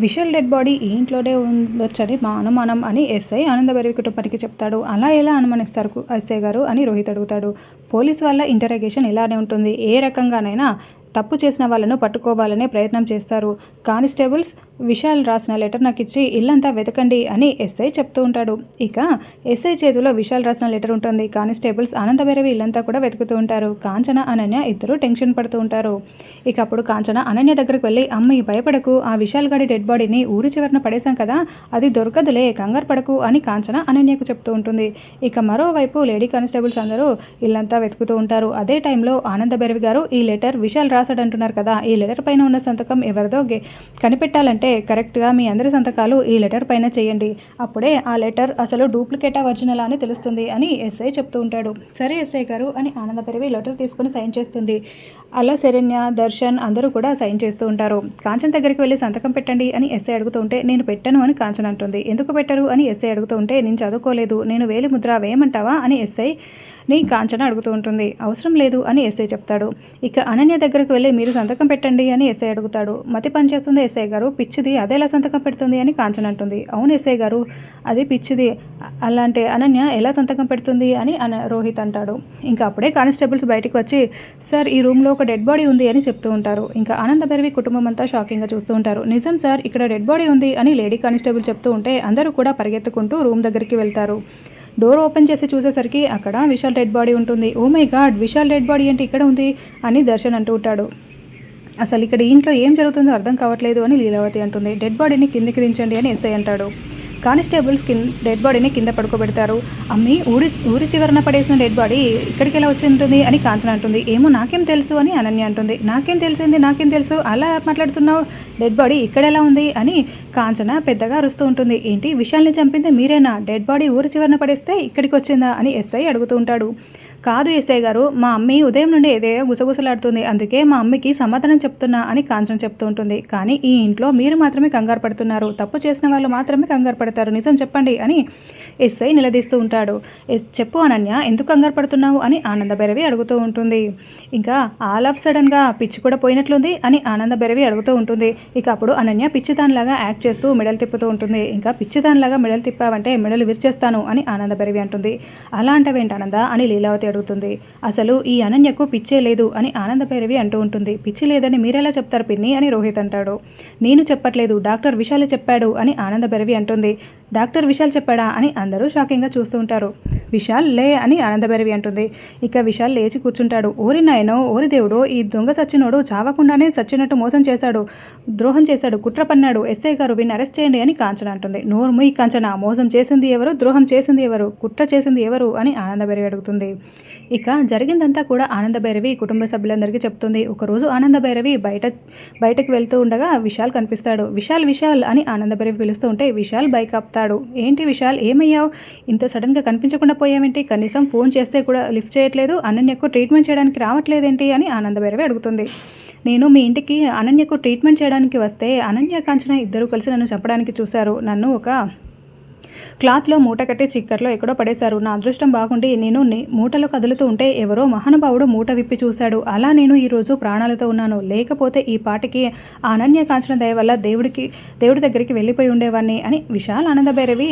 Vishal dead body ఈ ఇంట్లోనే ఉండొచ్చని మా అనుమానం అని ఎస్ఐ ఆనందభైరవి కుటుంబానికి చెప్తాడు. అలా ఎలా అనుమానిస్తారు ఎస్ఐ గారు అని రోహిత్ అడుగుతాడు. పోలీస్ వల్ల ఇంటరాగేషన్ ఇలానే ఉంటుంది. ఏ రకంగానైనా తప్పు చేసిన వాళ్ళను పట్టుకోవాలనే ప్రయత్నం చేస్తారు. కానిస్టేబుల్స్ విశాల్ రాసిన లెటర్ నాకు ఇచ్చి ఇల్లంతా వెతకండి అని ఎస్ఐ చెప్తూ ఉంటాడు. ఇక ఎస్ఐ చేతిలో విశాల్ రాసిన లెటర్ ఉంటుంది. కానిస్టేబుల్స్ అనంతభైరవి ఇల్లంతా కూడా వెతుకుతూ ఉంటారు. కాంచన అనన్య ఇద్దరు టెన్షన్ పడుతూ ఉంటారు. ఇక అప్పుడు కాంచన అనన్య దగ్గరికి వెళ్ళి అమ్మాయి భయపడకు. ఆ విశాల్ గాడి డెడ్ బాడీని ఊరి చివరన పడేశాం కదా. అది దొరకదులే కంగారు పడకు అని కాంచన అనన్యకు చెప్తూ ఉంటుంది. ఇక మరోవైపు లేడీ కానిస్టేబుల్స్ అందరూ ఇల్లంతా వెతుకుతూ ఉంటారు. అదే టైంలో ఆనందభైరవి గారు ఈ లెటర్ విశాల్ రాశాడు అంటున్నారు కదా. ఈ లెటర్ పైన ఉన్న సంతకం ఎవరిదో కనిపెట్టాలంటే కరెక్ట్గా మీ అందరి సంతకాలు ఈ లెటర్ పైన చేయండి. అప్పుడే ఆ లెటర్ అసలు డూప్లికేటా ఒరిజినల్ అని తెలుస్తుంది అని ఎస్ఐ చెప్తూ ఉంటాడు. సరే ఎస్ఐ గారు అని ఆనందభైరవి లెటర్ తీసుకొని సైన్ చేస్తుంది. అలా శరణ్య దర్శన్ అందరూ కూడా సైన్ చేస్తూ ఉంటారు. కాంచన్ దగ్గరికి వెళ్ళి సంతకం పెట్టండి అని ఎస్ఐ అడుగుతూ ఉంటే నేను పెట్టను అని కాంచన్ అంటుంది. ఎందుకు పెట్టరు అని ఎస్ఐ అడుగుతూ ఉంటే నేను చదువుకోలేదు. నేను వేలి ముద్ర వేయమంటావా అని ఎస్ఐ ని కాంచన అడుగుతూ ఉంటుంది. అవసరం లేదు అని ఎస్ఐ చెప్తాడు. ఇక అనన్య దగ్గరకు వెళ్ళి మీరు సంతకం పెట్టండి అని ఎస్ఐ అడుగుతాడు. మతి పనిచేస్తుంది ఎస్ఐ గారు. పిచ్చిది అదేలా సంతకం పెడుతుంది అని కాంచన అంటుంది. అవును ఎస్ఐ గారు అది పిచ్చిది అలాంటి అనన్య ఎలా సంతకం పెడుతుంది అని అన రోహిత్ అంటాడు. ఇంకా అప్పుడే కానిస్టేబుల్స్ బయటికి వచ్చి సార్ ఈ రూమ్లో ఒక డెడ్ బాడీ ఉంది అని చెప్తూ ఉంటారు. ఇంకా ఆనందభైరవి కుటుంబం అంతా షాకింగ్గా చూస్తూ ఉంటారు. నిజం సార్ ఇక్కడ డెడ్ బాడీ ఉంది అని లేడీ కానిస్టేబుల్ చెప్తూ ఉంటే అందరూ కూడా పరిగెత్తుకుంటూ రూమ్ దగ్గరికి వెళ్తారు. డోర్ ఓపెన్ చేసి చూసేసరికి అక్కడ విశాల్ డెడ్ బాడీ ఉంటుంది. ఓ my god Vishal dead body అంటే ఇక్కడ ఉంది అని దర్శన్ అంటూ ఉంటాడు. అసలు ఇక్కడ ఇంట్లో ఏం జరుగుతుందో అర్థం కావట్లేదు అని లీలావతి అంటుంది. డెడ్ బాడీని కిందకి దించండి అని ఎస్ఐ అంటాడు. కానిస్టేబుల్స్ కింద డెడ్ బాడీని కింద పడుకోబెడతారు. అమ్మి ఊరి ఊరి చివరన పడేసిన డెడ్ బాడీ ఇక్కడికి ఎలా వచ్చి ఉంటుంది అని కాంచన అంటుంది. ఏమో నాకేం తెలుసు అని అనన్య అంటుంది. నాకేం తెలిసింది నాకేం తెలుసు? అలా మాట్లాడుతున్నావు? డెడ్ బాడీ ఇక్కడ ఎలా ఉంది? అని కాంచన పెద్దగా అరుస్తూ ఉంటుంది. ఏంటి విషయాల్ని చంపింది మీరేనా? డెడ్ బాడీ ఊరి చివరన పడేస్తే ఇక్కడికి వచ్చిందా అని ఎస్ఐ అడుగుతూ ఉంటాడు. కాదు ఎస్ఐ గారు మా అమ్మి ఉదయం నుండి ఏదేదో గుసగుసలాడుతుంది. అందుకే మా అమ్మకి సమాధానం చెప్తున్నా అని కాంచన చెప్తూ ఉంటుంది. కానీ ఈ ఇంట్లో మీరు మాత్రమే కంగారు పడుతున్నారు. తప్పు చేసిన వాళ్ళు మాత్రమే కంగారు పడతారు. నిజం చెప్పండి అని ఎస్ఐ నిలదీస్తూ ఉంటాడు. "ఎస్- చెప్పు అనన్య ఎందుకు కంగారు పడుతున్నావు? అని ఆనందభైరవి అడుగుతూ ఉంటుంది. ఇంకా ఆల్ ఆఫ్ సడన్గా పిచ్చి కూడా పోయినట్లుంది? అని ఆనందభైరవి అడుగుతూ ఉంటుంది. ఇక అప్పుడు అనన్య పిచ్చిదానిలాగా యాక్ట్ చేస్తూ మెడల్ తిప్పుతూ ఉంటుంది. ఇంకా పిచ్చిదానిలాగా మెడల్ తిప్పావంటే మెడలు విరిచేస్తాను అని ఆనందభైరవి అంటుంది. అలా అంటవేంటి ఆనంద అని లీలావతి అడుగుతుంది. అసలు ఈ అనన్యకు పిచ్చే లేదు అని ఆనందభైరవి అంటూ ఉంటుంది. పిచ్చి లేదని మీరెలా చెప్తారు పిన్ని అని రోహిత్ అంటాడు. నేను చెప్పట్లేదు డాక్టర్ విశాల్ చెప్పాడు అని ఆనందభైరవి అంటుంది. డాక్టర్ విశాల్ చెప్పాడా అని అందరూ షాకింగ్గా చూస్తూ ఉంటారు. విశాల్ లే అని ఆనందభైరవి అంటుంది. ఇక విశాల్ లేచి కూర్చుంటాడు. ఓరి నాయనో ఓరి దేవుడు ఈ దొంగ సచ్చినోడు చావకుండానే సచ్చినట్టు మోసం చేశాడు ద్రోహం చేశాడు కుట్ర పన్నాడు ఎస్ఐ గారు వీడిని అరెస్ట్ చేయండి అని కాంచన అంటుంది. నోరు ముయి కాంచన మోసం చేసింది ఎవరు ద్రోహం చేసింది ఎవరు కుట్ర చేసింది ఎవరు అని ఆనందభైరవి అడుగుతుంది. ఇక జరిగిందంతా కూడా ఆనందభైరవి కుటుంబ సభ్యులందరికీ చెప్తుంది. ఒకరోజు ఆనందభైరవి బయట బయటకు వెళ్తూ ఉండగా విశాల్ కనిపిస్తాడు. విశాల్ విశాల్ అని ఆనందభైరవి పిలుస్తూ ఉంటే విశాల్ బైక్ ఆపుతాడు ఏంటి విశాల్ ఏమయ్యావు? ఇంత సడన్గా కనిపించకుండా పోయావేంటి? కనీసం ఫోన్ చేస్తే కూడా లిఫ్ట్ చేయట్లేదు. అనన్యకు ట్రీట్మెంట్ చేయడానికి రావట్లేదేంటి అని ఆనందభైరవి అడుగుతుంది. నేను మీ ఇంటికి అనన్యకు ట్రీట్మెంట్ చేయడానికి వస్తే అనన్య కాంచన ఇద్దరు కలిసి నన్ను చంపడానికి చూశారు. నన్ను ఒక క్లాత్లో మూట కట్టి చిక్కట్లో ఎక్కడో పడేశారు. నా అదృష్టం బాగుండి నేను మూటలు మూటలో కదులుతూ ఉంటే ఎవరో మహానుభావుడు మూట విప్పి చూశాడు. అలా నేను ఈరోజు ప్రాణాలతో ఉన్నాను. లేకపోతే ఈ పాటికి అనన్య కాంచన దయ వల్ల దేవుడికి దేవుడి దగ్గరికి వెళ్ళిపోయి ఉండేవాడిని అని విశాల్ ఆనందభైరవి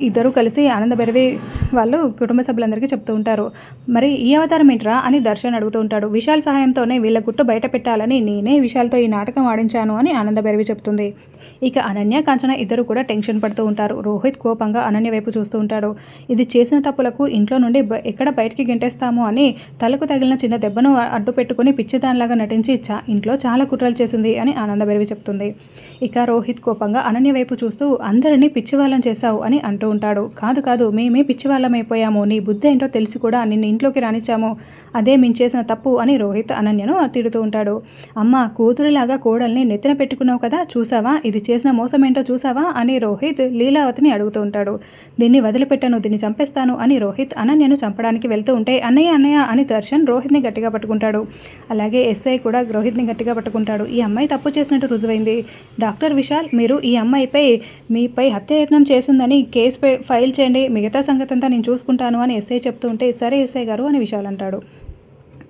ఇద్దరు కలిసి ఆనందభైరవి వాళ్ళు కుటుంబ సభ్యులందరికీ చెప్తూ ఉంటారు. మరి ఈ అవతారం ఏంట్రా అని దర్శన్ అడుగుతూ ఉంటాడు. విశాల్ సహాయంతోనే వీళ్ళ గుట్టు బయట పెట్టాలని నేనే విశాల్తో ఈ నాటకం ఆడించాను అని ఆనందభైరవి చెప్తుంది. ఇక అనన్య కాంచన ఇద్దరు కూడా టెన్షన్ పడుతూ ఉంటారు. రోహిత్ కోపంగా అనన్య వైపు చూస్తూ ఉంటాడు. ఇది చేసిన తప్పులకు ఇంట్లో నుండి బ- ఎక్కడ బయటికి గెంటేస్తాము అని తలకు తగిలిన చిన్న దెబ్బను అడ్డు పెట్టుకుని పిచ్చిదానిలాగా నటించి చా ఇంట్లో చాలా కుట్రలు చేసింది అని ఆనందభైరవి చెప్తుంది. ఇక రోహిత్ కోపంగా అనన్య వైపు చూస్తూ అందరినీ పిచ్చివాళ్ళని చేశావు అని అంటూ ఉంటాడు. కాదు కాదు మేమే పిచ్చివాళ్ళమైపోయాము. నీ బుద్ధి ఏంటో తెలిసి కూడా నిన్ను ఇంట్లోకి రానిచ్చాము. అదే మేము చేసిన తప్పు అని రోహిత్ అనన్యను తిడుతూ ఉంటాడు. అమ్మ కూతురిలాగా కోడల్ని నెత్తిన పెట్టుకున్నావు కదా చూసావా? ఇది చేసిన మోసం ఏంటో చూసావా? అని రోహిత్ లీలావతిని అడుగుతూ ఉంటాడు. దీన్ని వదిలిపెట్టను దీన్ని చంపేస్తాను అని రోహిత్ అనన్యను చంపడానికి వెళ్తూ ఉంటే అన్నయ్య అన్నయ్య అని దర్శన్ రోహిత్ని గట్టిగా పట్టుకుంటాడు. అలాగే ఎస్ఐ కూడా రోహిత్ని గట్టిగా పట్టుకుంటాడు. ఈ అమ్మాయి తప్పు చేసినట్టు రుజువైంది. డాక్టర్ విశాల్ మీరు ఈ అమ్మాయిపై మీపై హత్యాయత్నం చేసిందని కేసు పై- ఫైల్ చేయండి మిగతా సంగతి అంతా నేను చూసుకుంటాను అని ఎస్ఐ చెప్తూ ఉంటే సరే ఎస్ఐ గారు అని విశాల్ అంటాడు.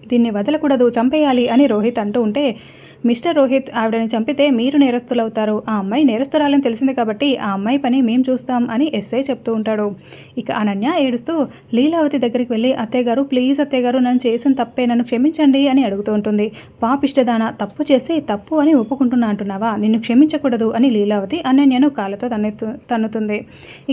దీన్ని వదలకూడదు చంపేయాలి అని రోహిత్ అంటూ ఉంటే మిస్టర్ రోహిత్ ఆవిడని చంపితే మీరు నేరస్తులవుతారు. ఆ అమ్మాయి నేరస్తురాలని తెలిసింది కాబట్టి ఆ అమ్మాయి పని మేము చూస్తాం అని ఎస్ఐ చెప్తూ ఉంటాడు. ఇక అనన్య ఏడుస్తూ లీలావతి దగ్గరికి వెళ్ళి అత్తయ్య గారు ప్లీజ్ అత్తయ్య గారు నన్ను చేసిన తప్పే నన్ను క్షమించండి అని అడుగుతూ ఉంటుంది. పాపిష్టదాన తప్పు చేసి తప్పు అని ఒప్పుకుంటున్నా అంటున్నావా? నిన్ను క్షమించకూడదు అని లీలావతి అనన్యను కాళ్ళతో తన్నెత్తు తన్నుతుంది.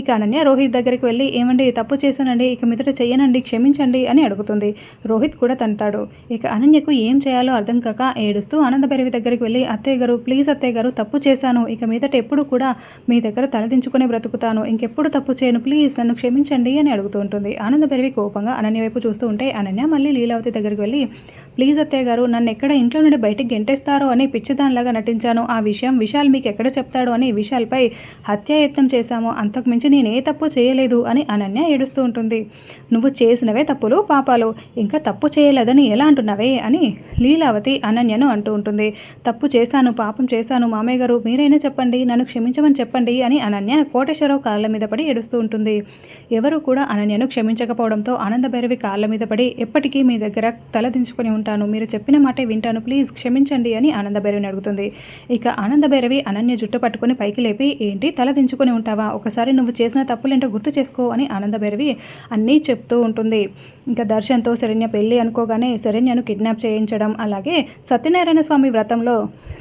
ఇక అనన్య రోహిత్ దగ్గరికి వెళ్ళి ఏమండి తప్పు చేశానండి ఇక మీదట చేయనండి క్షమించండి అని అడుగుతుంది. రోహిత్ కూడా తంతాడు ఇక అనన్యకు ఏం చేయాలో అర్థం కాక ఏడుస్తూ ఆనందభైరవి దగ్గరికి వెళ్ళి అత్తయ్య గారు ప్లీజ్ అత్తయ్య గారు తప్పు చేశాను. ఇక మీదట ఎప్పుడు కూడా మీ దగ్గర తలదించుకునే బ్రతుకుతాను. ఇంకెప్పుడు తప్పు చేయను. ప్లీజ్ నన్ను క్షమించండి అని అడుగుతూ ఉంటుంది. ఆనందభైరవి కోపంగా అనన్య వైపు చూస్తూ ఉంటే అనన్య మళ్ళీ లీలావతి దగ్గరికి వెళ్ళి ప్లీజ్ అత్తయ్య గారు నన్ను ఎక్కడ ఇంట్లో నుండి బయటికి గెంటేస్తారో అని పిచ్చిదానిలాగా నటించాను. ఆ విషయం విశాల్ మీకు ఎక్కడ చెప్తాడు అని విశాల్పై హత్యాయత్నం చేశాము. అంతకుమించి నేను ఏ తప్పు చేయలేదు అని అనన్య ఏడుస్తూ ఉంటుంది. నువ్వు చేసినవే తప్పులు పాపాలు. ఇంకా తప్పు చేయలేదని ఎలా అంటున్నావే? అని లీలావతి అనన్యను అంటూ ఉంటుంది. తప్పు చేశాను పాపం చేశాను మామయ్య గారు మీరైనా చెప్పండి నన్ను క్షమించమని చెప్పండి అని అనన్య కోటేశ్వరరావు కాళ్ళ మీద పడి ఏడుస్తూ ఉంటుంది. ఎవరు కూడా అనన్యను క్షమించకపోవడంతో ఆనందభైరవి కాళ్ళ మీద పడి ఎప్పటికీ మీ దగ్గర తలదించుకొని ఉంటాను. మీరు చెప్పిన మాటే వింటాను. ప్లీజ్ క్షమించండి అని ఆనందభైరవిని అడుగుతుంది. ఇక ఆనందభైరవి అనన్య జుట్టు పట్టుకొని పైకి లేపి ఏంటి? తలదించుకొని ఉంటావా? ఒకసారి నువ్వు చేసిన తప్పులేంటో గుర్తు చేసుకో అని ఆనందభైరవి అన్నీ చెప్తూ ఉంటుంది. ఇంకా దర్శన్తో శరణ్య పెళ్ళి అనుకోగానే శరణ్యను కిడ్నాప్ చేయించడం అలాగే సత్యనారాయణ స్వామి వ్రతంలో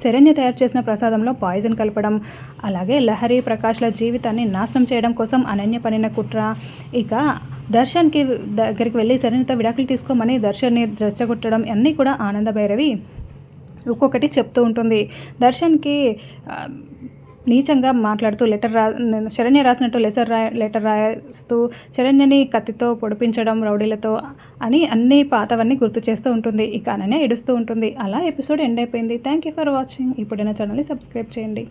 శరణ్య తయారు చేసిన ప్రసాదంలో పాయిజన్ కలపడం అలాగే లహరి ప్రకాష్ల జీవితాన్ని నాశనం చేయడం కోసం అనన్య పనిన కుట్ర. ఇక దర్శన్కి దగ్గరికి వెళ్ళి శరణ్యతో విడాకులు తీసుకోమని దర్శన్ని రెచ్చగొట్టడం అన్నీ కూడా ఆనంద భైరవి ఒక్కొక్కటి చెప్తూ ఉంటుంది. దర్శన్కి నీచంగా మాట్లాడుతూ లెటర్ రా శరణ్య రాసినట్టు లెటర్ రా లెటర్ రాస్తూ శరణ్యని కత్తితో పొడిపించడం రౌడీలతో అని అన్ని పాతవన్నీ గుర్తు చేస్తూ ఉంటుంది. ఇక అననే ఏడుస్తూ ఉంటుంది. అలా ఎపిసోడ్ ఎండ్ అయిపోయింది. థ్యాంక్ యూ ఫర్ వాచింగ్ ఇప్పుడైనా ఛానల్ని సబ్స్క్రైబ్ చేయండి.